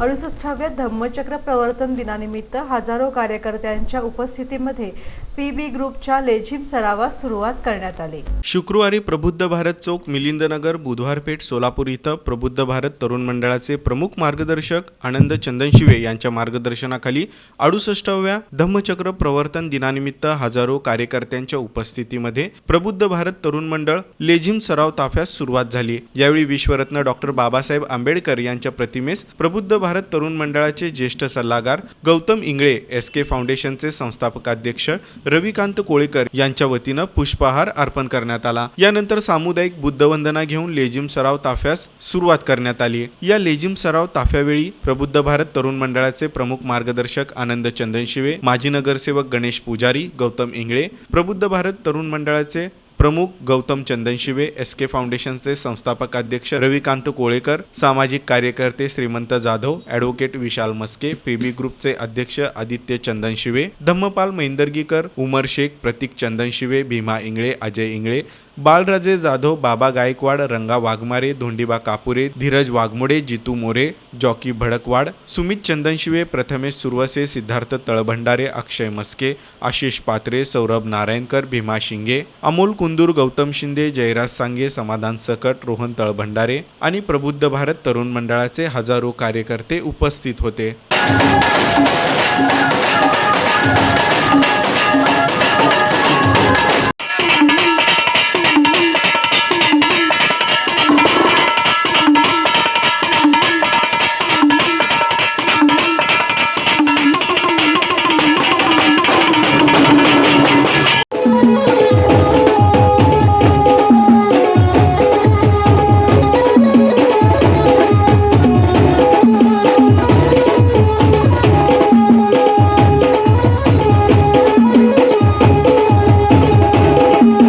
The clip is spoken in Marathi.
अडुसष्टाव्या धम्मचक्र प्रवर्तन दिनानिमित्त हजारो कार्यकर्त्यांच्या उपस्थितीमध्ये पी बी ग्रुपच्या लेझिम सरावास सुरुवात करण्यात आली. शुक्रवारी प्रबुद्ध भारत चौक मिलिंदनगर बुधवारपेठ सोलापूर इथं प्रबुद्ध भारत तरुण मंडळाचे प्रमुख मार्गदर्शक आनंद चंदनशिवे यांच्या मार्गदर्शनाखाली अडुसष्टाव्या धम्मचक्र प्रवर्तन दिनानिमित्त हजारो कार्यकर्त्यांच्या उपस्थितीमध्ये प्रबुद्ध भारत तरुण मंडळ लेझिम सराव ताफ्यास सुरुवात झाली. यावेळी विश्वरत्न डॉक्टर बाबासाहेब आंबेडकर यांच्या प्रतिमेस प्रबुद्ध भारत तरुण मंडळाचे ज्येष्ठ सल्लागार गौतम इंगळे एस के फाउंडेशनचे संस्थापकाध्यक्ष रविकांत कोळेकर यांच्या वतीनं पुष्पहार अर्पण करण्यात आला. यानंतर सामुदायिक बुद्धवंदना घेऊन लेझिम सराव ताफ्यास सुरुवात करण्यात आली. या लेझिम सराव ताफ्यावेळी प्रबुद्ध भारत तरुण मंडळाचे प्रमुख मार्गदर्शक आनंद चंदनशिवे माजी नगरसेवक गणेश पुजारी गौतम इंगळे प्रबुद्ध भारत तरुण मंडळाचे प्रमुख गौतम चंदनशिवे एस के फाउंडेशनचे संस्थापक अध्यक्ष रविकांत कोळेकर सामाजिक कार्यकर्ते श्रीमंत जाधव ॲडव्होकेट विशाल मस्के पीबी ग्रुपचे अध्यक्ष आदित्य चंदनशिवे धम्मपाल मैंदर्गीकर उमर शेख प्रतीक चंदनशिवे भीमा इंगळे अजय इंगळे बाळराजे जाधव बाबा गायकवाड रंगा वाघमारे धोंडीबा कापुरे धीरज वाघमोडे जितू मोरे जॉकी भडकवाड सुमित चंदनशिवे प्रथमेश सुरवसे सिद्धार्थ तळभंडारे अक्षय मस्के आशिष पात्रे सौरभ नारायणकर भीमा शिंगे अमोल कुंदूर गौतम शिंदे जयराज सांगे समाधान सकट रोहन तळभंडारे आणि प्रबुद्ध भारत तरुण मंडळाचे हजारो कार्यकर्ते उपस्थित होते.